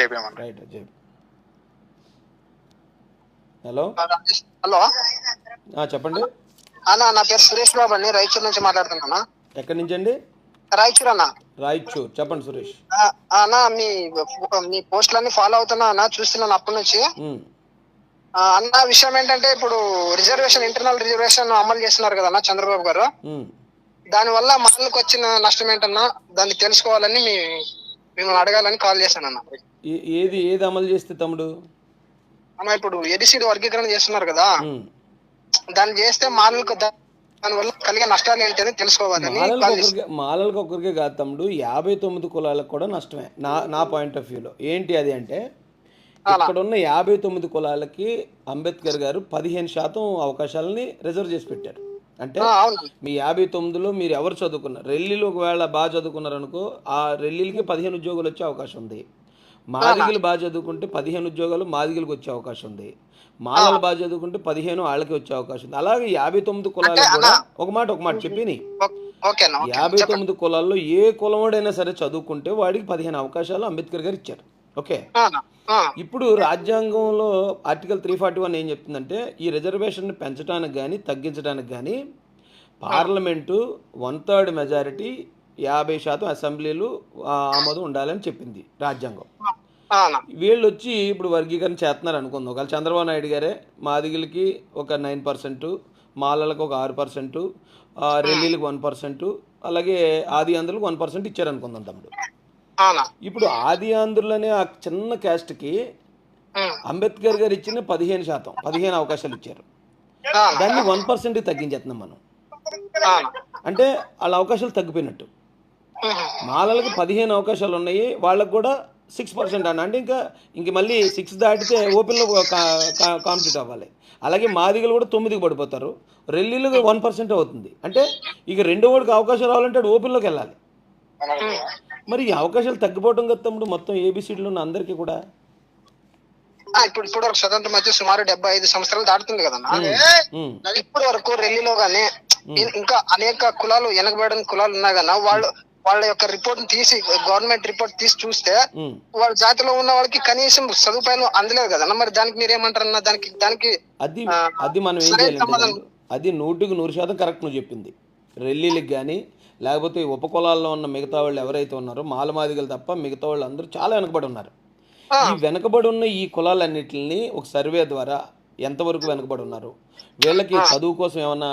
చేపించమని right చెప్పు. Hello? Hello? చెప్పండి. అన్న నా పేరు సురేష్ బాబు అండి. రాయచూర్ నుంచి మాట్లాడుతున్నాను? ఎక్కడి నుంచి అండి? రాయచూర్ అన్న. రాయచూర్. చెప్పండి సురేష్. అన్న మీ మీ పోస్టులన్నీ ఫాలో అవుతున్నా అన్న చూస్తున్నాను అప్పటి నుంచి. అన్న విషయం ఏంటంటే ఇప్పుడు రిజర్వేషన్ ఇంటర్నల్ రిజర్వేషన్ అమలు చేస్తున్నారు కదా అన్న చంద్రబాబు గారు. దాని వల్ల మాలకు వచ్చిన నష్టం ఏంటన్నా దాన్ని తెలుసుకోవాలని మిమ్మల్ని అడగాలని కాల్ చేశాను అన్న. ఏది ఏది అమలు చేస్తే తమ్ముడు? అన్న ఇప్పుడు ఎడిసిడి వర్గీకరణ చేస్తున్నారు కదా. దాన్ని చేస్తే మాలకు దా- దాని వల్ల కలిగే నష్టాలు ఏంటని తెలుసుకోవాలని మాలలకు ఒకరికి మాలలకు కాదు తమ్ముడు యాభై తొమ్మిది కులాలకు కూడా నష్టమే. నా నా పాయింట్ ఆఫ్ వ్యూలో ఏంటి అది అంటే ఇక్కడ ఉన్న యాభై తొమ్మిది కులాలకి అంబేద్కర్ గారు పదిహేను శాతం అవకాశాలని రిజర్వ్ చేసి పెట్టారు. అంటే మీ యాభై తొమ్మిదిలో మీరు ఎవరు చదువుకున్నారు? రెల్లీలు ఒకవేళ బాగా చదువుకున్నారు అనుకో ఆ రెల్లీలకి పదిహేను ఉద్యోగాలు వచ్చే అవకాశం ఉంది. మాదిగలు బాగా చదువుకుంటే పదిహేను ఉద్యోగాలు మాదిగలకు వచ్చే అవకాశం ఉంది. మాలలు బాగా చదువుకుంటే పదిహేను వాళ్ళకి వచ్చే అవకాశం ఉంది. అలాగే యాభై తొమ్మిది కులాలకు కూడా ఒక మాట ఒక మాట చెప్పిని ఓకే. యాభై తొమ్మిది కులాల్లో ఏ కులవాడైనా సరే చదువుకుంటే వాడికి పదిహేను అవకాశాలు అంబేద్కర్ గారు ఇచ్చారు. ఓకే? ఇప్పుడు రాజ్యాంగంలో ఆర్టికల్ త్రీ ఫార్టీ వన్ ఏం చెప్తుందంటే ఈ రిజర్వేషన్ పెంచడానికి కానీ తగ్గించడానికి కానీ పార్లమెంటు వన్ థర్డ్ మెజారిటీ యాభై శాతం అసెంబ్లీలు ఆమోదం ఉండాలని చెప్పింది రాజ్యాంగం. వీళ్ళు వచ్చి ఇప్పుడు వర్గీకరణ చేస్తున్నారు అనుకుందాం ఒకవేళ చంద్రబాబు నాయుడు గారే మాదిగలకి ఒక నైన్ పర్సెంట్ మాలలకు ఒక ఆరు పర్సెంట్ రెల్లీలకు వన్ పర్సెంట్ అలాగే ఆది ఆంధ్రులకు వన్ పర్సెంట్ ఇచ్చారు అనుకుందాం తమ్ముడు. ఇప్పుడు ఆది ఆంధ్రులు అనే ఆ చిన్న క్యాస్ట్కి అంబేద్కర్ గారు ఇచ్చిన పదిహేను శాతం పదిహేను అవకాశాలు ఇచ్చారు. దాన్ని వన్ పర్సెంట్ తగ్గించేస్తున్నాం మనం. అంటే వాళ్ళ అవకాశాలు తగ్గిపోయినట్టు మాలలకు పదిహేను అవకాశాలు ఉన్నాయి. వాళ్ళకు కూడా సిక్స్ పర్సెంట్ అన్న. అంటే ఇంకా ఇంక మళ్ళీ సిక్స్ దాటితే ఓపెన్లో కాంపిటీట్ అవ్వాలి. అలాగే మాదిగలు కూడా తొమ్మిదికి పడిపోతారు. రెల్లీలకు వన్ పర్సెంట్ అవుతుంది. అంటే ఇక రెండో వాడికి అవకాశం రావాలంటే వాడు ఓపెన్లోకి వెళ్ళాలి. మరి ఈ అవకాశాలు తగ్గిపోవడం కదా తమ్ముడు మొత్తం ఏబిసిడీలో ఉన్న అందరికీ కూడా. ఇప్పుడు ఇప్పుడు వరకు స్వతంత్రం వచ్చి సుమారు డెబ్బై ఐదు సంవత్సరాలు దాటుతుంది కదన్నా. ఉమ్, ఇప్పటి వరకు రెల్లీలో గానీ ఇంకా అనేక కులాలు వెనకబడిన కులాలు ఉన్నాయి కన్నా వాళ్ళు వాళ్ళ యొక్క రిపోర్ట్ తీసి గవర్నమెంట్ రిపోర్ట్ తీసి చూస్తే. వాళ్ళ జాతిలో ఉన్న వాళ్ళకి కనీసం సదుపాయాలు అందలేదు కదన్నా మరి దానికి మీరు ఏమంటారన్నా దానికి దానికి అది అది మనం ఏం. తమ్ముడు, అది నూటికి నూరు శాతం కరెక్ట్ నువ్వు చెప్పింది రెల్లీలకు కానీ లేకపోతే ఉపకులాల్లో ఉన్న మిగతా వాళ్ళు ఎవరైతే ఉన్నారో మాలమాదిగలు తప్ప మిగతా వాళ్ళు అందరూ చాలా వెనకబడి ఉన్నారు. ఈ వెనకబడి ఉన్న ఈ కులాలన్నిటిని ఒక సర్వే ద్వారా ఎంతవరకు వెనకబడి ఉన్నారు వీళ్ళకి చదువు కోసం ఏమైనా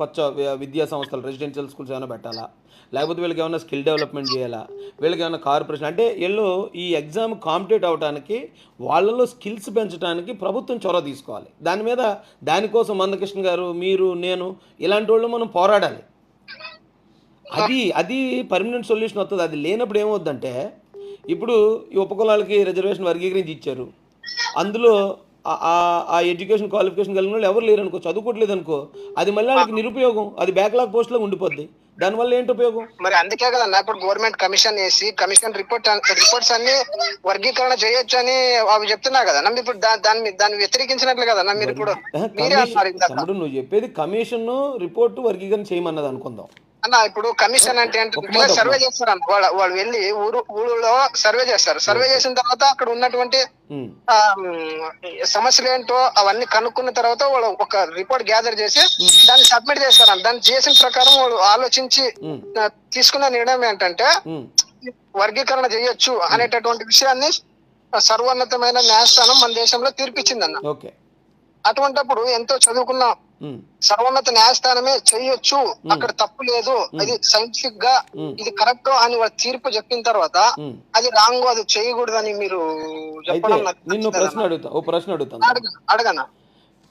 కొత్త విద్యా సంస్థలు రెసిడెన్షియల్ స్కూల్స్ ఏమైనా పెట్టాలా? లేకపోతే వీళ్ళకి ఏమైనా స్కిల్ డెవలప్మెంట్ చేయాలా? వీళ్ళకి ఏమైనా కార్పొరేషన్ అంటే వీళ్ళు ఈ ఎగ్జామ్ కాంపిటేట్ అవడానికి వాళ్ళలో స్కిల్స్ పెంచడానికి ప్రభుత్వం చొరవ తీసుకోవాలి. దాని మీద దానికోసం మందకృష్ణ గారు మీరు నేను ఇలాంటి వాళ్ళు మనం పోరాడాలి. అది అది పర్మనెంట్ సొల్యూషన్ వస్తుంది అది లేనప్పుడు ఏమవుద్దంటే ఇప్పుడు ఈ ఉపకులాలకి రిజర్వేషన్ వర్గీకరించి ఇచ్చారు. అందులో ఆ- ఎడ్యుకేషన్ క్వాలిఫికేషన్ కలిగిన వాళ్ళు ఎవరు లేరు అనుకో చదువుకోవట్లేదు అనుకో అది మళ్ళీ వాళ్ళకి నిరుపయోగం. అది బ్యాక్లాగ్ పోస్ట్లో ఉండిపోద్ది. దానివల్ల ఏంటి ఉపయోగం? మరి అందుకే కదన్నా ఇప్పుడు గవర్నమెంట్ కమిషన్ వేసి కమిషన్ రిపోర్ట్ రిపోర్ట్స్ అన్ని వర్గీకరణ చేయొచ్చు అని అవి చెప్తున్నా కదన్నా. మీరు ఇప్పుడు దాన్ని దాన్ని వ్యతిరేకించినట్లు కదన్నా మీరు ఇప్పుడు. తమ్ముడు నువ్వు చెప్పేది కమిషన్ రిపోర్టు వర్గీకరణ చేయమన్నది అనుకుందాం. అన్న ఇప్పుడు కమిషన్ అంటే ఏంటంటే సర్వే. చేస్తారు అన్న వాళ్ళు వాళ్ళు వెళ్ళి ఊరు ఊళ్ళో సర్వే చేస్తారు. సర్వే చేసిన తర్వాత అక్కడ ఉన్నటువంటి మ్, సమస్యలు ఏంటో అవన్నీ కనుక్కున్న తర్వాత వాళ్ళు ఒక రిపోర్ట్ గ్యాదర్ చేసి దాన్ని సబ్మిట్ చేస్తారు అన్న. దాన్ని చేసిన ప్రకారం వాళ్ళు ఆలోచించి తీసుకున్న నిర్ణయం ఏంటంటే వర్గీకరణ చేయొచ్చు అనేటటువంటి విషయాన్ని సర్వోన్నతమైన న్యాయస్థానం మన దేశంలో తీర్పిచ్చిందన్న. అటువంటప్పుడు ఎంతో చదువుకున్న సర్వోన్నత న్యాయస్థానమే చెయ్యొచ్చు అక్కడ తప్పు లేదు. అది సైంటిఫిక్గా. ఇది కరెక్ట్ అని వాళ్ళ తీర్పు చెప్పిన తర్వాత. అది రాంగ్ అది చేయకూడదని మీరు చెప్పడం నిన్ను. ప్రశ్న అడుగుతా ఓ ప్రశ్న అడుగుతాను. అడగ- అడగనా?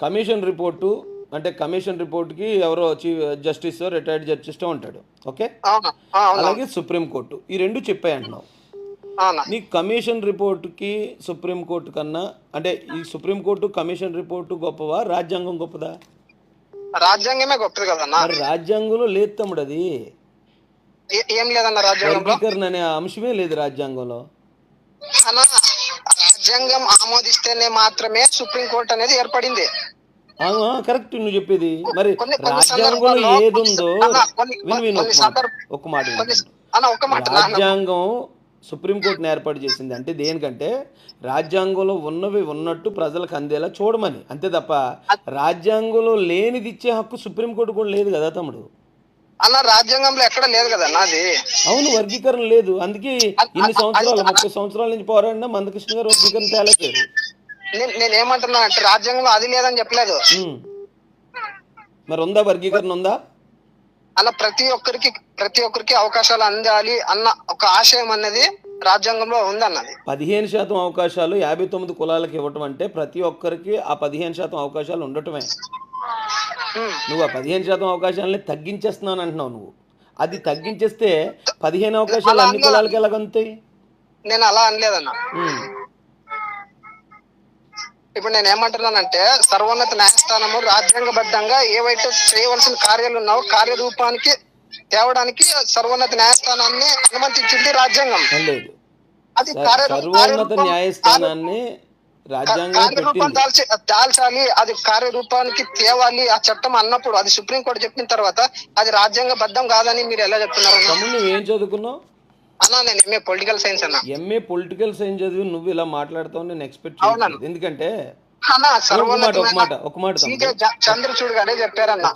కమిషన్ రిపోర్టు అంటే కమిషన్ రిపోర్ట్కి ఎవరో చీఫ్ జస్టిస్ రిటైర్డ్ జస్టిస్ ఉంటాడు ఓకే? అలాగే సుప్రీంకోర్టు ఈ రెండు చెప్పాయి అంటున్నావు. అవునా? నీ కమిషన్ రిపోర్టుకి సుప్రీంకోర్టు కన్నా అంటే ఈ సుప్రీంకోర్టు కమిషన్ రిపోర్టు గొప్పవా? రాజ్యాంగం గొప్పదా? రాజ్యాంగమే గొప్పది కదన్నా? మరి రాజ్యాంగంలో లేదు తమ్ముడు అది. ఏ- లేదన్న రాజ్యాంగంలో? వర్గీకరణ అనే అంశమే లేదు రాజ్యాంగంలో. అన్న రాజ్యాంగం ఆమోదిస్తేనే మాత్రమే సుప్రీం కోర్ట్ అనేది ఏర్పడింది. కరెక్ట్ నువ్వు చెప్పేది. మరి కొన్ని- కొన్ని రాజ్యాంగంలో సందర్భాల్లో ఏది ఉందో అన్న, కొన్ని- విను విను కొన్ని ఒక మాట. సందర్భ- ఒక మాట విను. కొన్ని అన్న ఒక్క మాట నాన్న. రాజ్యాంగం సుప్రీంకోర్టుని ఏర్పాటు చేసింది. అంటే దేనికంటే రాజ్యాంగంలో ఉన్నవి ఉన్నట్టు ప్రజలకు అందేలా చూడమని. అంతే తప్ప రాజ్యాంగంలో లేనిది ఇచ్చే హక్కు సుప్రీంకోర్టు కూడా లేదు కదా తమ్ముడు? అన్న రాజ్యాంగంలో ఎక్కడ లేదు కదా నాది. అవును వర్గీకరణ లేదు. అందుకే ఇన్ని సంవత్సరాలు ముప్పై సంవత్సరాల నుంచి పోరాడినా మందకృష్ణ గారు వర్గీకరణ తేలేశారు నేను నేను ఏమంటున్నా అంటే రాజ్యాంగంలో అది లేదని చెప్పలేదు. మరి ఉందా వర్గీకరణ ఉందా? అలా ప్రతి ఒక్కరికి ప్రతి ఒక్కరికి అవకాశాలు అందాలి అన్న ఒక ఆశయం అన్నది రాజ్యాంగంలో ఉందన్నది. పదిహేను శాతం అవకాశాలు యాభై తొమ్మిది కులాలకు ఇవ్వటం అంటే ప్రతి ఒక్కరికి ఆ పదిహేను శాతం అవకాశాలు ఉండటమే. నువ్వు ఆ పదిహేను శాతం అవకాశాలని తగ్గించేస్తున్నాను అంటున్నావు నువ్వు. అది తగ్గించేస్తే పదిహేను అవకాశాలు అన్ని కులాలకి ఎలాగంతాయి నేను అలా అనలేదన్న. ఇప్పుడు నేను ఏమంటున్నానంటే సర్వోన్నత న్యాయస్థానము రాజ్యాంగబద్ధంగా ఏవైతే చేయవలసిన కార్యాలు ఉన్నావో కార్యరూపానికి తేవడానికి సర్వోన్నత న్యాయస్థానాన్ని అనుమతించింది రాజ్యాంగం. అది సర్వోన్నత న్యాయస్థానాన్ని రాజ్యాంగం కార్యరూపం దాల్చి దాల్చాలి అది కార్యరూపానికి తేవాలి ఆ చట్టం అన్నప్పుడు అది సుప్రీంకోర్టు చెప్పిన తర్వాత అది రాజ్యాంగబద్ధం కాదని మీరు ఎలా చెప్తున్నారు నువ్వేం చదువుకున్నావు? అన్నా నేను ఎంఏ పొలిటికల్ సైన్స్ అన్న. ఎంఏ పొలిటికల్ సైన్స్ చదివి నువ్వు ఇలా మాట్లాడతావు నేను ఎక్స్పెక్ట్ ఎందుకంటే ఒక మాట ఒక మాట చంద్రచూడ్ గారే చెప్పారన్న.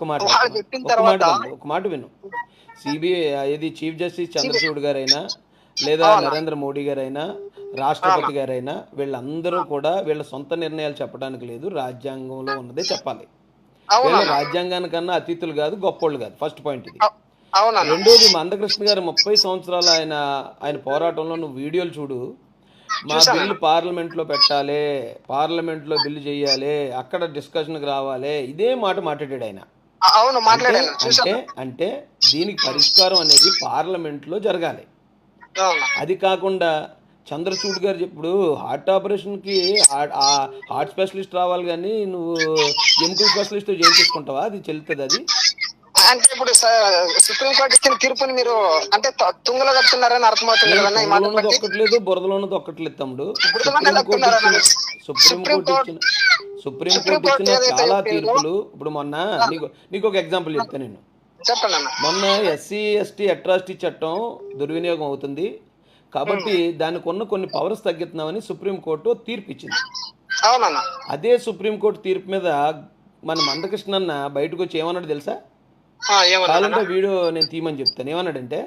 చెప్పిన తర్వాత ఒక మాట విను. సిబిఐ ఇది చీఫ్ జస్టిస్ చంద్రచూడ్ గారైనా లేదా నరేంద్ర మోడీ గారైనా రాష్ట్రపతి గారైనా వీళ్ళందరూ కూడా వీళ్ళ సొంత నిర్ణయాలు చెప్పడానికి లేదు రాజ్యాంగంలో ఉన్నదే చెప్పాలి. వీళ్ళు రాజ్యాంగానికన్నా అతిథులు కాదు గొప్పోళ్ళు కాదు ఫస్ట్ పాయింట్ ఇది. రెండోది మందకృష్ణ గారు ముప్పై సంవత్సరాలు ఆయన ఆయన పోరాటంలో నువ్వు వీడియోలు చూడు. మా బిల్లు పార్లమెంట్లో పెట్టాలి పార్లమెంట్లో బిల్లు చేయాలి అక్కడ డిస్కషన్కి రావాలి ఇదే మాట మాట్లాడాడు ఆయన. అవును మాట్లాడాను అంటే అంటే దీనికి పరిష్కారం అనేది పార్లమెంట్లో జరగాలి అది కాకుండా చంద్రచూడ్ గారు ఇప్పుడు హార్ట్ ఆపరేషన్కి హార్ట్ స్పెషలిస్ట్ రావాలి కానీ నువ్వు ఎముకల స్పెషలిస్ట్ చేయించుకుంటావా అది చెల్లుతుంది అది? అంటే ఇప్పుడు సుప్రీం కోర్టు ఇచ్చిన తీర్పుని మీరు అంటే తుంగలో కడుతున్నారని అర్థమవుతుంది ఒక్కట్లేదు బురదలోనది ఒక్కట్లేదు తమ్ముడు. బురదలోనే సుప్రీం కోర్టు కడుతున్నారా? ఇచ్చిన చాలా తీర్పులు. ఇప్పుడు మొన్న నీకు నీకు ఒక ఎగ్జాంపుల్ చెప్తాను నేను. మొన్న ఎస్సీ ఎస్టీ అట్రాసిటీ చట్టం దుర్వినియోగం అవుతుంది. కాబట్టి దానికి ఉన్న కొన్ని పవర్స్ తగ్గిస్తున్నామని సుప్రీంకోర్టు తీర్పు ఇచ్చింది. అదే సుప్రీంకోర్టు తీర్పు మీద మన మందకృష్ణ అన్న బయటకు వచ్చి ఏమన్నాడు తెలుసా? కావాలంటే వీడియో నేను తీయమని చెప్తాను. ఏమన్నాడంటే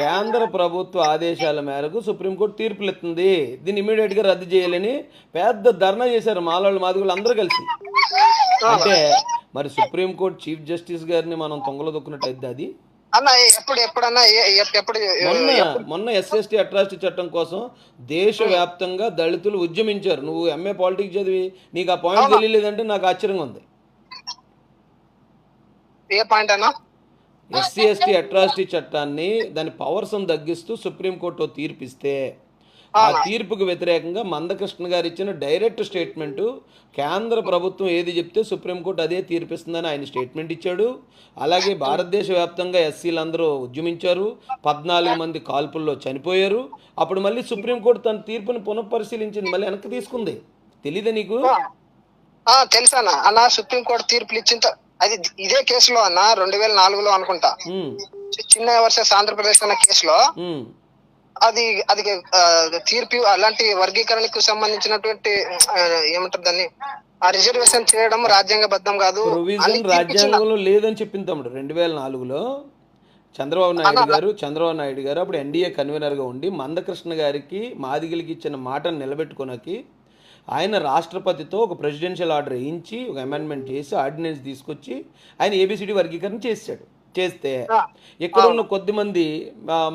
కేంద్ర ప్రభుత్వ ఆదేశాల మేరకు సుప్రీంకోర్టు తీర్పులు ఇస్తుంది దీన్ని ఇమీడియట్గా రద్దు చేయాలని పెద్ద ధర్నా చేశారు మాలోళ్ళు మాదిగోళ్ళు అందరూ కలిసి. అంటే మరి సుప్రీంకోర్టు చీఫ్ జస్టిస్ గారిని మనం తొంగలో దొక్కున్నట్టు అయితే అది? మొన్న మొన్న ఎస్ఎస్టీ అట్రాసిటీ చట్టం కోసం దేశవ్యాప్తంగా దళితులు ఉద్యమించారు. నువ్వు ఎంఏ పాలిటిక్స్ చదివి నీకు ఆ పాయింట్ తెలియలేదంటే నాకు ఆశ్చర్యంగా ఉంది. ఏ పాయింట్ అన్న? ఎస్సీ ఎస్టీ అట్రాసిటీ చట్టాన్ని దాని పవర్స్ తగ్గిస్తూ సుప్రీంకోర్టు తీర్పిస్తే ఆ తీర్పుకు వ్యతిరేకంగా మందకృష్ణ గారు ఇచ్చిన డైరెక్ట్ స్టేట్మెంట్ కేంద్ర ప్రభుత్వం ఏది చెప్తే సుప్రీంకోర్టు అదే తీర్పిస్తుందని ఆయన స్టేట్మెంట్ ఇచ్చాడు. అలాగే భారతదేశ వ్యాప్తంగా ఎస్సీలందరూ ఉద్యమించారు. పద్నాలుగు మంది కాల్పుల్లో చనిపోయారు. అప్పుడు మళ్ళీ సుప్రీంకోర్టు తన తీర్పుని పునఃపరిశీలించింది మళ్ళీ వెనక్కి తీసుకుంది. తెలీదా నీకు? ఆ తెలుసా అన్న అన్న సుప్రీం కోర్టు తీర్పులు ఇచ్చిన అది ఇదే కేసులో అన్న రెండు వేల నాలుగులో అనుకుంటా చిన్న వర్సెస్ ఆంధ్రప్రదేశ్ అన్న కేసులో. అది అది తీర్పు అలాంటి వర్గీకరణకు సంబంధించినటువంటి ఏమంటారు దాన్ని ఆ రిజర్వేషన్ చేయడం రాజ్యాంగబద్ధం కాదు. రాజ్యాంగంలో లేదని చెప్పింది తమ్ముడు రెండు వేల నాలుగులో చంద్రబాబు నాయుడు గారు చంద్రబాబు నాయుడు గారు అప్పుడు ఎన్డీఏ కన్వీనర్గా ఉండి మందకృష్ణ గారికి మాదిగలికి ఇచ్చిన మాటను నిలబెట్టుకోనకి ఆయన రాష్ట్రపతితో ఒక ప్రెసిడెన్షియల్ ఆర్డర్ వేయించి ఒక అమెండ్మెంట్ చేసి ఆర్డినెన్స్ తీసుకొచ్చి ఆయన ఏబిసిడి వర్గీకరణ చేశాడు. చేస్తే ఇక్కడ ఉన్న కొద్ది మంది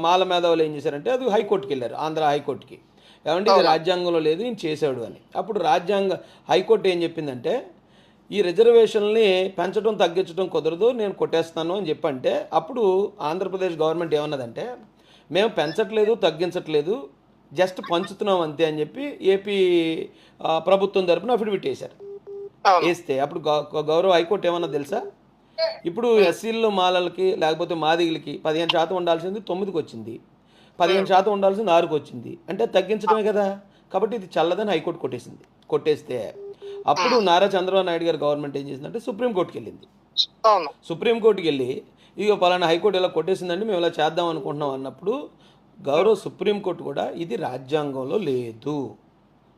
మాల మేధావులు ఏం చేశారంటే అది హైకోర్టుకి వెళ్ళారు ఆంధ్ర హైకోర్టుకి. ఏమంటే ఇది రాజ్యాంగంలో లేదు ఈయన చేశాడు అని. అప్పుడు రాజ్యాంగ హైకోర్టు ఏం చెప్పిందంటే ఈ రిజర్వేషన్ని పెంచడం తగ్గించడం కుదరదు నేను కొట్టేస్తాను అని చెప్పంటే అప్పుడు ఆంధ్రప్రదేశ్ గవర్నమెంట్ ఏమన్నదంటే మేము పెంచట్లేదు తగ్గించట్లేదు జస్ట్ పంచుతున్నాం అంతే అని చెప్పి ఏపీ ప్రభుత్వం తరపున అఫిడవిట్ వేశారు. వేస్తే అప్పుడు గౌరవ హైకోర్టు ఏమన్నా తెలుసా? ఇప్పుడు ఎస్సీల్లో మాలలకి లేకపోతే మాదిగలకి పదిహేను శాతం ఉండాల్సింది తొమ్మిదికి వచ్చింది. పదిహేను శాతం ఉండాల్సింది ఆరుకు వచ్చింది. అంటే తగ్గించడమే కదా. కాబట్టి ఇది చల్లదని హైకోర్టు కొట్టేసింది. కొట్టేస్తే అప్పుడు నారా చంద్రబాబు నాయుడు గారు గవర్నమెంట్ ఏం చేసిందంటే సుప్రీంకోర్టుకి వెళ్ళింది. సుప్రీంకోర్టుకి వెళ్ళి ఇక పలానా హైకోర్టు ఇలా కొట్టేసిందండి మేము ఇలా చేద్దాం అనుకుంటున్నాం అన్నప్పుడు గౌరవ సుప్రీంకోర్టు కూడా ఇది రాజ్యాంగంలో లేదు.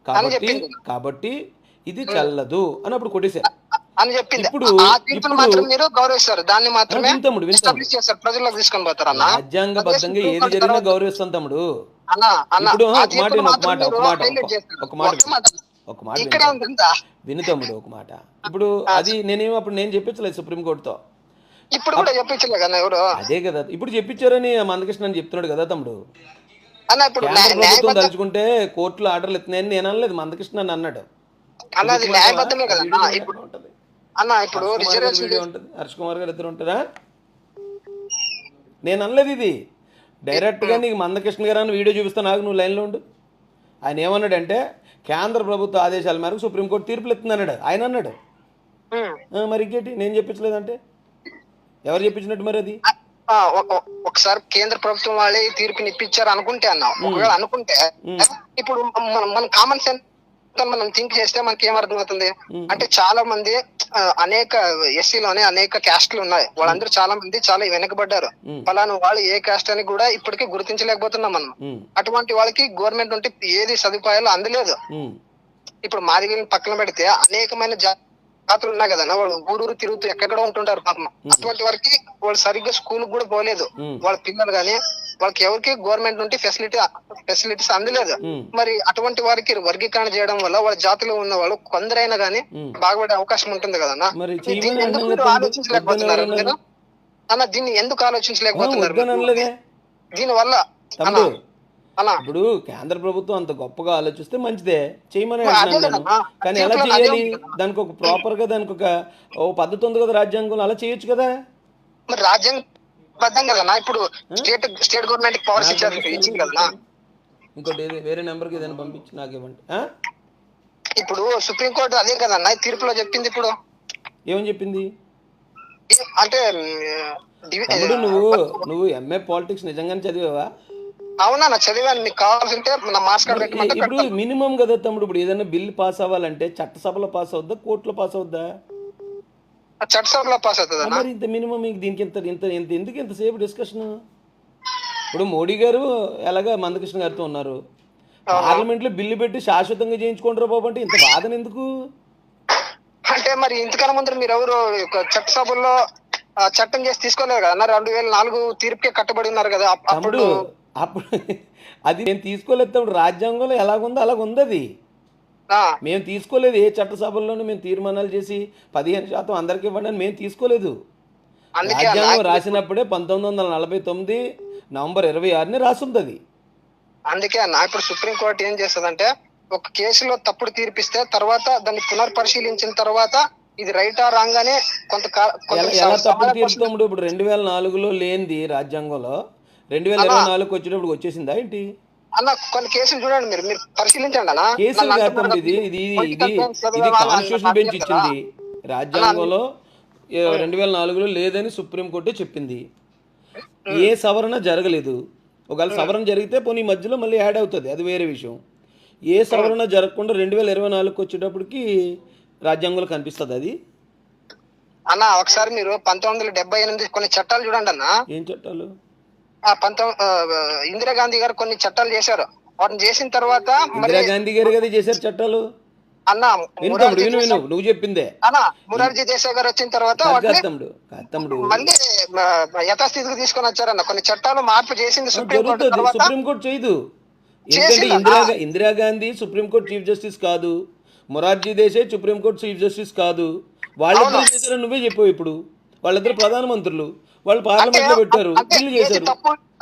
కాబట్టి. కాబట్టి ఇది చెల్లదు అని అప్పుడు కొట్టేశారు. అని చెప్పింది. ఇప్పుడు- ఆ తీర్పును ఇప్పుడు- మాత్రం మీరు గౌరవిస్తారు. దాన్ని మాత్రమే ఎస్టాబ్లిష్ చేస్తారు. ప్రజల్లోకి తీసుకొని పోతారు అన్న. రాజ్యాంగబద్ధంగా ఏది జరిగినా గౌరవిస్తాం తమ్ముడు. అన్న అన్న ఇప్పుడు ఆ ఒక మాట తీర్పును ఒక మాత్రం మాట ఒక మాట ఒక- మాట. ఒక మాట విను. తమ్ముడు ఒక మాట. ఇప్పుడు అది నేనేం అప్పుడు నేను చెప్పించలేదు సుప్రీంకోర్టుతో ఇప్పుడు కూడా చెప్పించలే కదా ఎవరు? అదే కదా. ఇప్పుడు చెప్పించారని మందకృష్ణ అని చెప్తున్నాడు కదా తమ్ముడు. అన్న ఇప్పుడు ప్రభుత్వం తలుచుకుంటే కోర్టులో ఆర్డర్లు ఎత్తున్నాయని నేను అనలేదు. మందకృష్ణ అని అన్నాడు. అన్న అది న్యాయబద్ధమే కదా. ఇప్పుడు. అన్న ఇప్పుడు హర్ష్ కుమార్ గారి రిజర్వేషన్ వీడియో ఉంటుంది. హర్ష్ కుమార్ గారు ఇద్దరు ఉంటారా? నేను అనలేదు ఇది. డైరెక్ట్గా నీకు మందకృష్ణ గారు అని వీడియో చూపిస్తా నాకు నువ్వు లైన్లో ఉండు. ఆయన ఏమన్నాడంటే కేంద్ర ప్రభుత్వ ఆదేశాల మేరకు సుప్రీంకోర్టు తీర్పులు ఎత్తుంది అన్నాడు. ఆయన అన్నాడు మరి ఇంకేంటి? నేను చెప్పించలేదంటే? ఎవరు చెప్పించినట్టు మరి అది? ఒకసారి కేంద్ర ప్రభుత్వం వాళ్ళే ఈ తీర్పుని ఇప్పించారు అనుకుంటే అన్న. ఒకవేళ అనుకుంటే ఇప్పుడు మన మన కామన్ సెన్స్ మనం థింక్ చేస్తే మనకి ఏం అర్థమవుతుంది అంటే చాలా మంది అనేక ఎస్సీలోనే అనేక క్యాస్ట్లు ఉన్నాయి. వాళ్ళందరూ చాలా మంది చాలా వెనకబడ్డారు. ఫలానా వాళ్ళు ఏ క్యాస్ట్ అని కూడా ఇప్పటికీ గుర్తించలేకపోతున్నాం మనం. అటువంటి వాళ్ళకి గవర్నమెంట్ ఉంటే ఏది సదుపాయాలు అందలేదు. ఇప్పుడు మాదిగలను పక్కన పెడితే అనేకమైన జాతులు ఉన్నాయి కదా వాళ్ళు ఊరూరు తిరుగుతూ ఎక్కడెక్కడ ఉంటుంటారు పాపం. అటువంటి వారికి వాళ్ళు సరిగ్గా స్కూల్ కూడా పోలేదు. వాళ్ళ పిల్లలు గాని వాళ్ళకి ఎవరికి గవర్నమెంట్ నుండి ఫెసిలిటీ ఫెసిలిటీస్ అందలేదు. మరి అటువంటి వారికి వర్గీకరణ చేయడం వల్ల వాళ్ళ జాతిలో ఉన్న వాళ్ళు కొందరైనా గానీ. బాగుపడే అవకాశం ఉంటుంది కదన్నా మరి దీన్ని చేయమని ఎందుకు అంటున్నాం మీరు కదా ఆలోచించలేకపోతున్నారు అన్న దీన్ని ఎందుకు ఆలోచించలేకపోతున్నారు దీని వల్ల ఇప్పుడు కేంద్ర ప్రభుత్వం అంత గొప్పగా ఆలోచిస్తే మంచిదే. చేయమని. కానీ ఎలా చేయాలి? కదా. దానికి ఒక ప్రాపర్గా దానికి ఒక ఓ పద్ధతి ఉంది కదా రాజ్యాంగంలో. అలా చేయొచ్చు కదా? మరి రాజ్యాంగ కదన్నా ఇప్పుడు స్టేట్ స్టేట్ గవర్నమెంట్ పవర్స్ ఇచ్చారు ఇచ్చింది కదన్నా ఇంకోటి వేరే నెంబర్కి ఏదైనా పంపించి నాకు ఇవ్వండి? ఇప్పుడు సుప్రీంకోర్టు అదే కదన్నా ఈ తీర్పులో చెప్పింది ఇప్పుడు. ఏమని చెప్పింది? అంటే నువ్వు నువ్వు ఎంఏ పాలిటిక్స్ నిజంగానే చదివావా? అవునా నా చదివాను మీకు కావాల్సింటే నా మార్క్స్ కార్డ్ పెట్టమంటే ఇప్పుడు మినిమం కదా తమ్ముడు ఇప్పుడు ఏదైనా బిల్ పాస్ అవ్వాలంటే చట్టసభలో పాస్ అవుద్దా కోర్టులో పాస్ అవుద్దా? చట్టసభలో పాస్ అవుతుంది? మరి ఇంత మినిమం మీకు దీనికి ఇంత ఇంత ఇంత ఎందుకు ఇంతసేపు డిస్కషన్? ఇప్పుడు మోడీ గారు ఎలాగా మందకృష్ణ గారితో ఉన్నారు? పార్లమెంట్లో బిల్లు పెట్టి శాశ్వతంగా చేయించుకుంటారు బాబు అంటే ఇంత బాధను ఎందుకు? అంటే మరి ఇంతకన్నా ముందు మీరు ఎవరు ఒక చట్టసభల్లో ఆ, చట్టం చేసి తీసుకోలేదు కదా? అన్న రెండు వేల నాలుగు తీర్పుకే కట్టుబడి ఉన్నారు కదా అప్- అప్పుడు తమ్ముడు అప్పుడు అది నేను తీసుకోలేదు రాజ్యాంగంలో ఎలాగుందో అలాగ ఉంది అది మేము తీసుకోలేదు. ఏ చట్టసభల్లోనూ మేము తీర్మానాలు చేసి పదిహేను శాతం అందరికి ఇవ్వండి అని మేము తీసుకోలేదు. అందుకే రాజ్యాంగం రాసినప్పుడే పంతొమ్మిది వందల నలభై తొమ్మిది నవంబర్ ఇరవై ఆరుని రాసుంది అందుకే అన్న ఇప్పుడు సుప్రీంకోర్టు ఏం చేస్తుందంటే ఒక కేసులో తప్పుడు తీర్పిస్తే తర్వాత దాన్ని పునర్పరిశీలించిన తర్వాత ఇది రైటా రాంగ్ అని కొంత ఎలా తప్పుడు ఇప్పుడు రెండు వేల నాలుగులో లేనిది రాజ్యాంగంలో రెండు వేల ఇరవై నాలుగుకి వచ్చేటప్పుడు వచ్చేసిందా ఏంటి? అన్న కొన్ని కేసులు చూడండి మీరు మీరు పరిశీలించండి అన్న. కేసులు నన్ను కాదు తమ్ముడు ఇది ఇది ఇది కాన్స్టిట్యూషన్ బెంచ్. ఇచ్చింది. రాజ్యాంగంలో రెండు వేల నాలుగులో లేదని సుప్రీంకోర్టే చెప్పింది. ఏ సవరణ జరగలేదు. ఒకవేళ సవరణ జరిగితే పోనీ మధ్యలో మళ్ళీ యాడ్ అవుతుంది అది వేరే విషయం. ఏ సవరణ జరగకుండా రెండు వేల ఇరవై నాలుగుకి వచ్చేటప్పటికి రాజ్యాంగంలో కనిపిస్తుంది అది? అన్న ఒకసారి మీరు పంతొమ్మిది వందల డెబ్బై ఎనిమిది కొన్ని చట్టాలు చూడండి అన్న. ఏం చట్టాలు? ఆ పంతొమ్మిది ఇందిరాగాంధీ గారు కొన్ని చట్టాలు చేశారు. వాటిని చేసిన తర్వాత ఇందిరాగాంధీ గారు కదా చేశారు చట్టాలు? అన్న నువ్వు చెప్పిందే. అన్న మురార్జీ దేశాయ్ గారు వచ్చిన తర్వాత మళ్ళీ యథాస్థితికి తీసుకొని వచ్చారన్న. కొన్ని చట్టాలు మార్పు చేసింది సుప్రీంకోర్టు సుప్రీంకోర్టు చేయదు. ఎందుకంటే? Indira Indira Gandhi supreme court chief justice కాదు. Morarji Desai supreme court chief justice కాదు. వాళ్ళిద్దరు చేశారని నువ్వే చెప్పావు ఇప్పుడు. వాళ్ళిద్దరు ప్రధానమంత్రులు. వాళ్ళు పార్లమెంట్లో పెట్టారు బిల్లు చేశారు.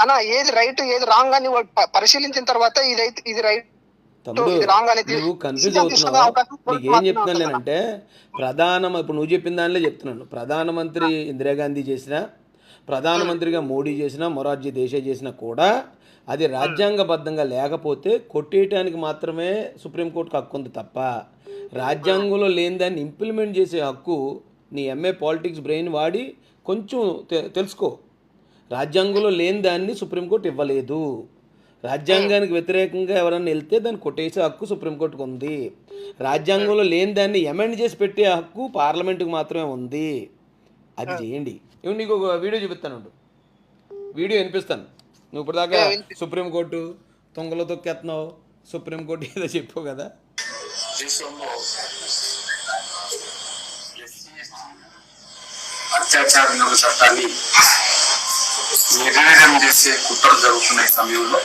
అన్న ఏది రైట్ ఏది రాంగ్ అని పరిశీలించిన తర్వాత ఇది ఇది రైట్ నువ్వు కన్ఫ్యూజ్ అవుతున్నావు? నీకు ఏం చెప్తున్నాను నేనంటే ప్రధాన ఇప్పుడు నువ్వు చెప్పిన దానిలో చెప్తున్నాను. ప్రధానమంత్రి ఇందిరాగాంధీ చేసిన ప్రధానమంత్రిగా మోడీ చేసిన మొరార్జీ దేశాయ్ చేసినా కూడా అది రాజ్యాంగబద్ధంగా లేకపోతే కొట్టేయటానికి మాత్రమే సుప్రీంకోర్టుకు హక్కు ఉంది తప్ప రాజ్యాంగంలో లేని దాన్ని ఇంప్లిమెంట్ చేసే హక్కు నీ ఎంఏ పాలిటిక్స్ బ్రెయిన్ వాడి కొంచెం తె- తెలుసుకో. రాజ్యాంగంలో లేని దాన్ని సుప్రీంకోర్టు ఇవ్వలేదు. రాజ్యాంగానికి వ్యతిరేకంగా ఎవరన్నా వెళ్తే దాన్ని కొట్టేసే హక్కు సుప్రీంకోర్టుకు ఉంది. రాజ్యాంగంలో లేని దాన్ని ఎమెండ్ చేసి పెట్టే హక్కు పార్లమెంటుకు మాత్రమే ఉంది. అది చేయండి. ఇవి నీకు ఒక వీడియో చూపిస్తాను వీడియో వినిపిస్తాను. నువ్వు ఇప్పుడు దాకా సుప్రీంకోర్టు తొంగలో తొక్కేస్తున్నావు సుప్రీంకోర్టు ఏదో చెప్పావు కదా. అత్యాచార నిరోధ చట్టాన్ని నిర్వీర్యం చేసే కుట్రలు జరుగుతున్న ఈ సమయంలో.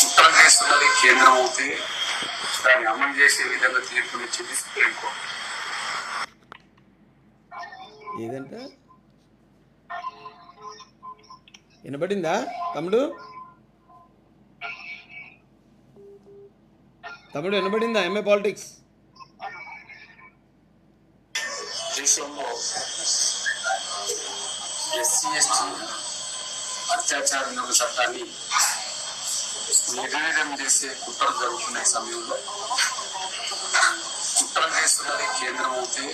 కుట్రలు చేస్తున్నది కేంద్రం అవుతే దాన్ని అమలు చేసే విధంగా తీర్పునిచ్చింది సుప్రీంకోర్టు ఏదంట? వినపడిందా తమ్ముడు? తమ్ముడు వినపడిందా? ఎంఏ పాలిటిక్స్ దేశంలో ఎస్సీ ఎస్టీ అత్యాచార చట్టాన్ని నిర్వీర్యం చేసే కుట్రలు జరుగుతున్న సమయంలో కుట్రలు చేస్తున్నది కేంద్రం అయితే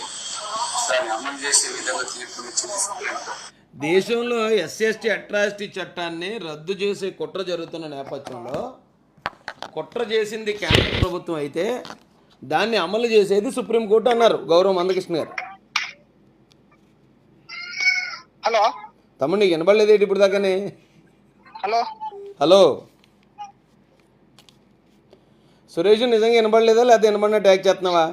దాన్ని అమలు చేసే విధంగా తీర్పునిచ్చింది దేశంలో ఎస్సీఎస్టీ అట్రాసిటీ చట్టాన్ని రద్దు చేసే కుట్ర జరుగుతున్న నేపథ్యంలో కుట్ర చేసింది కేంద్ర ప్రభుత్వం అయితే దాన్ని అమలు చేసేది సుప్రీంకోర్టు అన్నారు గౌరవ మందకృష్ణ గారు. హలో. తమ్ముడు నీకు వినపడలేదు ఇప్పుడు దాకానే? హలో. హలో. సురేష్ నిజంగా వినపడలేదా లేకపోతే వినపడిన ట్యాగ్ చేస్తున్నావా?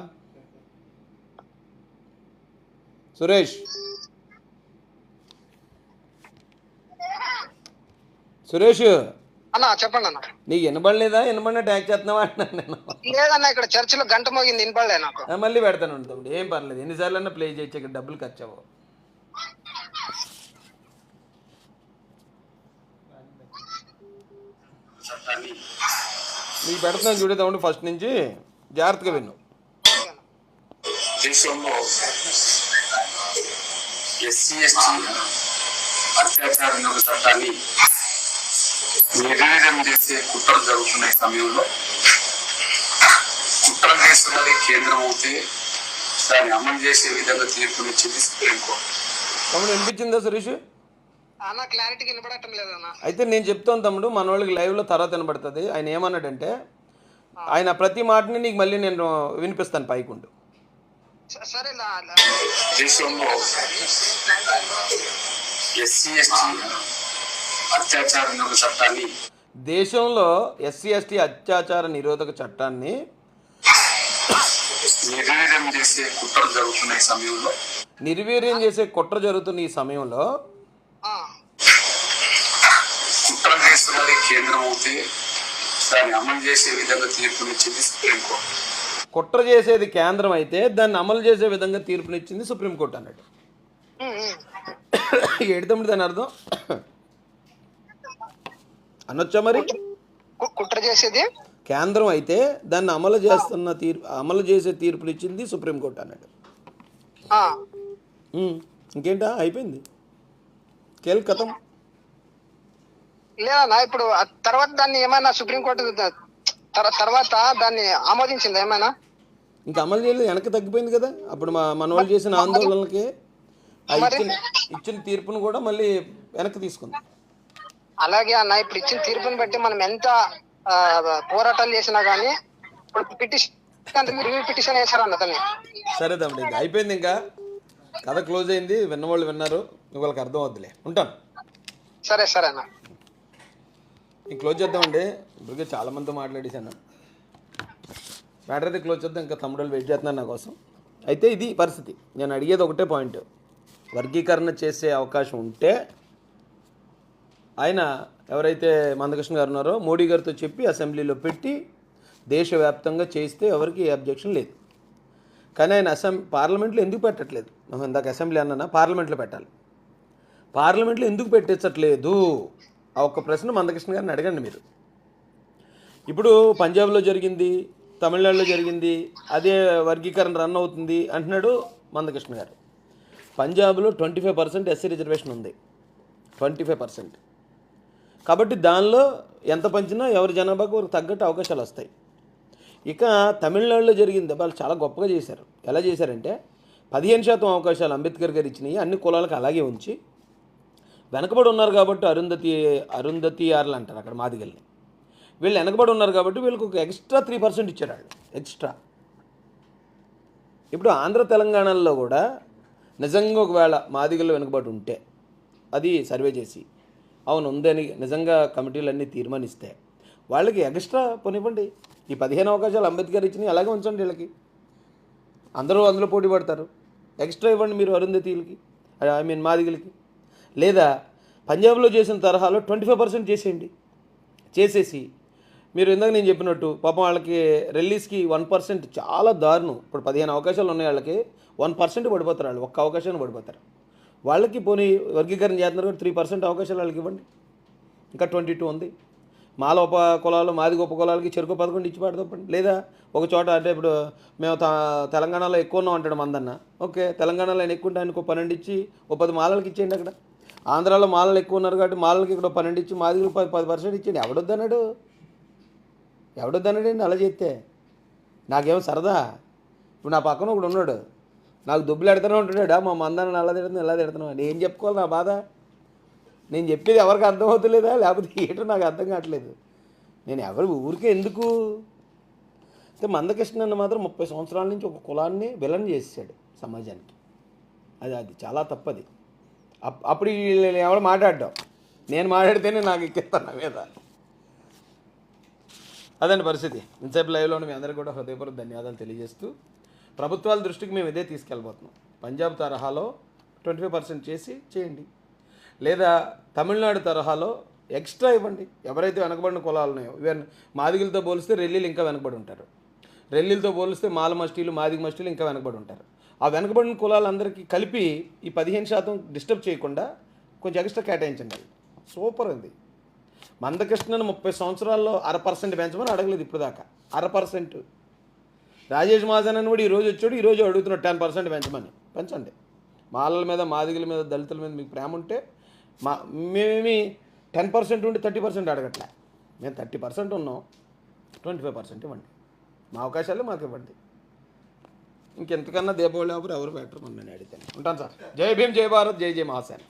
సురేష్. సురేష్. అన్న చెప్పండి అన్న. నీకు వినపడలేదా వినపడిన ట్యాగ్ చేస్తున్నావా అంటున్నాను నేను. లేదన్న ఇక్కడ చర్చిలో గంట మోగింది నాకు. ఆ, మళ్ళీ పెడతాను ఉంటుంది ఏం పర్లేదు. ఎన్నిసార్లు అన్నా ప్లే చేయొచ్చు ఇక్కడ డబ్బులు ఖర్చు అవ్వవు చట్టాన్ని నీకు పెడుతున్నాను చూడే తమ్ముడు ఫస్ట్ నుంచి. జాగ్రత్తగా విన్ను ఎస్సీ ఎస్టీ అత్యాచార నిరోధక చట్టాన్ని నిర్వీర్యం చేసే కుట్రలు జరుగుతున్న ఈ సమయంలో కుట్రలు చేస్తున్నది కేంద్రం అవుతే దాన్ని అమలు చేసే విధంగా తీర్పునిచ్చింది సుప్రీంకోర్టు వినిపించిందా సురేష్? అన్న క్లారిటీకి వినపడటం లేదన్న అయితే నేను చెప్తాను తమ్ముడు మన వాళ్ళకి లైవ్లో తర్వాత వినబడుతుంది ఆయన ఏమన్నాడంటే ఆయన ప్రతి మాటని నీకు మళ్ళీ నేను వినిపిస్తాను పైకుండు. సరే దేశంలో ఎస్సీ ఎస్టీ అత్యాచార నిరోధక చట్టాన్ని దేశంలో ఎస్సీ ఎస్టీ అత్యాచార నిరోధక చట్టాన్ని నిర్వీర్యం చేసే కుట్రలు జరుగుతున్న ఈ సమయంలో నిర్వీర్యం చేసే కుట్ర జరుగుతున్న ఈ సమయంలో కేంద్రం అవుతే దాన్ని అమలు చేసే విధంగా తీర్పునిచ్చింది సుప్రీంకోర్టు. కుట్ర చేసేది కేంద్రం అయితే దాన్ని అమలు చేసే విధంగా తీర్పునిచ్చింది సుప్రీంకోర్టు ఉమ్. ఏడు దాని అర్థం? అనొచ్చా మరి? కుట్ర చేసేది? కేంద్రం అయితే దాన్ని అమలు చేస్తున్న తీర్పు అమలు చేసే తీర్పునిచ్చింది సుప్రీంకోర్టు ఉమ్, ఇంకేంటా? అయిపోయింది. కేల్ కథం. లేదన్నా ఇప్పుడు తర్వాత దాన్ని ఏమైనా సుప్రీంకోర్టు తర్వాత దాన్ని ఆమోదించిందా ఏమైనా? ఇంకా అమలు చేయలేదు వెనక్కి తగ్గిపోయింది కదా. అప్పుడు మా మన వాళ్ళు చేసిన ఆందోళనలకి ఇచ్చిన ఇచ్చిన తీర్పును కూడా మళ్ళీ వెనక్కి తీసుకుంది. అలాగే అన్న ఇప్పుడు ఇచ్చిన తీర్పుని బట్టి మనం ఎంత పోరాటాలు చేసినా గానీ ఇప్పుడు పిటిషన్ రివ్యూ పిటిషన్ వేశారన్న దాన్ని. సరే తమ్ముడు అయిపోయింది ఇంకా. కథ క్లోజ్ అయింది విన్నవాళ్ళు విన్నారు వాళ్ళకి అర్థం అవుద్దిలే. ఉంటాను. సరే సరే అన్న. ఇంక క్లోజ్ చేద్దామండి ఇప్పటికే చాలా మందితో మాట్లాడేశాను. మ్యాటర్ అయితే క్లోజ్ చేద్దాం. ఇంకా తమ్ముడు వెయిట్ చేస్తున్నాను నా కోసం. అయితే ఇది పరిస్థితి. నేను అడిగేది ఒకటే పాయింట్ వర్గీకరణ చేసే అవకాశం ఉంటే ఆయన ఎవరైతే మందకృష్ణ గారు ఉన్నారో మోడీ గారితో చెప్పి అసెంబ్లీలో పెట్టి దేశవ్యాప్తంగా చేస్తే ఎవరికి అబ్జెక్షన్ లేదు. కానీ ఆయన అసెం పార్లమెంట్లో ఎందుకు పెట్టట్లేదు? మనం ఇందాక అసెంబ్లీ అన్నా పార్లమెంట్లో పెట్టాలి. పార్లమెంట్లో ఎందుకు పెట్టించట్లేదు? ఆ ఒక్క ప్రశ్న మందకృష్ణ గారిని అడగండి మీరు. ఇప్పుడు పంజాబ్లో జరిగింది తమిళనాడులో జరిగింది అదే వర్గీకరణ రన్ అవుతుంది అంటున్నాడు మందకృష్ణ గారు. పంజాబ్లో twenty five percent SC reservation ఉంది. Twenty five percent. కాబట్టి దానిలో ఎంత పంచినా ఎవరి జనాభాకు వారికి తగ్గట్టు అవకాశాలు వస్తాయి. ఇక తమిళనాడులో జరిగింది వాళ్ళు చాలా గొప్పగా చేశారు. ఎలా చేశారంటే పదిహేను శాతం అవకాశాలు అంబేద్కర్ గారు ఇచ్చినాయి అన్ని కులాలకు అలాగే ఉంచి వెనకబడి ఉన్నారు కాబట్టి అరుంధతి అరుంధతియార్లు అంటారు అక్కడ మాదిగల్ని. వీళ్ళు వెనకబడి ఉన్నారు కాబట్టి వీళ్ళకి ఒక ఎక్స్ట్రా త్రీ పర్సెంట్ ఇచ్చారు వాళ్ళు ఎక్స్ట్రా. ఇప్పుడు ఆంధ్ర తెలంగాణలో కూడా నిజంగా ఒకవేళ మాదిగల్లో వెనుకబడి ఉంటే అది సర్వే చేసి అవును ఉందని నిజంగా కమిటీలన్నీ తీర్మానిస్తే వాళ్ళకి ఎక్స్ట్రా పోనివ్వండి. ఈ పదిహేను అవకాశాలు అంబేద్కర్ ఇచ్చినవి అలాగే ఉంచండి వీళ్ళకి. అందరూ అందులో పోటీ పడతారు. ఎక్స్ట్రా ఇవ్వండి మీరు అరుంధతీలకి ఐ మీన్ మాదిగలకి. లేదా పంజాబ్లో చేసిన తరహాలో ట్వంటీ ఫైవ్ పర్సెంట్ చేసేయండి. చేసేసి మీరు ఇందాక నేను చెప్పినట్టు పాపం వాళ్ళకి రిలీజ్కి వన్ పర్సెంట్ చాలా దారుణం. ఇప్పుడు పదిహేను అవకాశాలు ఉన్నాయి వాళ్ళకి వన్ పర్సెంట్ పడిపోతారు వాళ్ళు ఒక్క అవకాశాన్ని పడిపోతారు. వాళ్ళకి పోనీ వర్గీకరణ చేస్తున్నారు త్రీ పర్సెంట్ అవకాశాలు వాళ్ళకి ఇవ్వండి. ఇంకా ట్వంటీ టూ ఉంది. మాల ఉప కులాలు మాది గొప్ప కులాలకి చెరుకు పదకొండు ఇచ్చి పడతాపండి లేదా ఒక చోట అంటే ఇప్పుడు మేము తెలంగాణలో ఎక్కువ ఉన్నాం అంటాడు మందన్న. ఓకే తెలంగాణలో ఆయన ఎక్కువ ఉంటే ఆయనకు ఒక పన్నెండు ఇచ్చి ఒక పది మాలలకి ఇచ్చేయండి అక్కడ. ఆంధ్రాలో మాలలు ఎక్కువ ఉన్నారు కాబట్టి మాలలకి ఇక్కడ పన్నెండు ఇచ్చి మాదిగలు పది పది పర్సెంట్ ఇచ్చింది ఎవడొద్దన్నాడు ఎవడొద్దన్నాడండి అలా చేస్తే? నాకేమో సరదా. ఇప్పుడు నా పక్కన ఒకడు ఉన్నాడు. నాకు దుబ్బులు ఎడతానే ఉంటున్నాడు. మా మందాన్ని అలా తిడుతున్నాను ఇలా తిడుతున్నావు నేను ఏం చెప్పుకోవాలి నా బాధ? నేను చెప్పేది ఎవరికి అర్థమవుతలేదా లేకపోతే ఏటో నాకు అర్థం కావట్లేదు. నేను ఎవరు ఊరికే ఎందుకు? అయితే మందకృష్ణ అన్న మాత్రం ముప్పై సంవత్సరాల నుంచి ఒక కులాన్ని విలన్ చేసాడు సమాజానికి. అది అది చాలా తప్పది. అప్పుడు వీళ్ళు ఎవరు మాట్లాడడం? నేను మాట్లాడితేనే నాకు ఎక్కిస్తాను నా మీద. అదండి పరిస్థితి. ఇన్సేపు లైవ్లో మీ అందరికీ కూడా హృదయపూర్వక ధన్యవాదాలు తెలియజేస్తూ ప్రభుత్వాల దృష్టికి మేము ఇదే తీసుకెళ్ళబోతున్నాం. పంజాబ్ తరహాలో ట్వంటీ ఫైవ్ పర్సెంట్ చేసి చేయండి. లేదా తమిళనాడు తరహాలో ఎక్స్ట్రా ఇవ్వండి. ఎవరైతే వెనకబడిన కులాలు ఉన్నాయో ఈవెన్ మాదిగులతో పోలిస్తే రెల్లీలు ఇంకా వెనకబడి ఉంటారు. రెల్లీలతో పోలిస్తే మాల మస్టీలు మాదిగ మస్టీలు ఇంకా వెనకబడి ఉంటారు. ఆ వెనకబడిన కులాలందరికీ కలిపి ఈ పదిహేను శాతం డిస్టర్బ్ చేయకుండా కొంచెం ఎక్స్ట్రా కేటాయించండి. సూపర్ ఉంది మందకృష్ణను ముప్పై సంవత్సరాల్లో అర పర్సెంట్ పెంచమని అడగలేదు ఇప్పుడు దాకా అర పర్సెంట్. రాజేష్ మహాజన్ అని కూడా ఈరోజు వచ్చాడు ఈరోజు అడుగుతున్నాడు టెన్ పర్సెంట్ పెంచమని. పెంచండి. మాలల మీద మాదిగల మీద దళితుల మీద మీకు ప్రేమ ఉంటే మా మేమేమి టెన్ పర్సెంట్ ఉండి థర్టీ పర్సెంట్ అడగట్లే. మేము థర్టీ పర్సెంట్ ఉన్నాం ట్వంటీ ఫైవ్ పర్సెంట్ ఇవ్వండి. మా అవకాశాలు మాకు ఇవ్వండి. ఇంకెంతకన్నా దీపావళి ఆఫర్ ఎవరు బెటర్ మనం నేను అడిగితే. ఉంటాను సార్. జై భీమ్ జై భారత్ జై జై మహాసేన్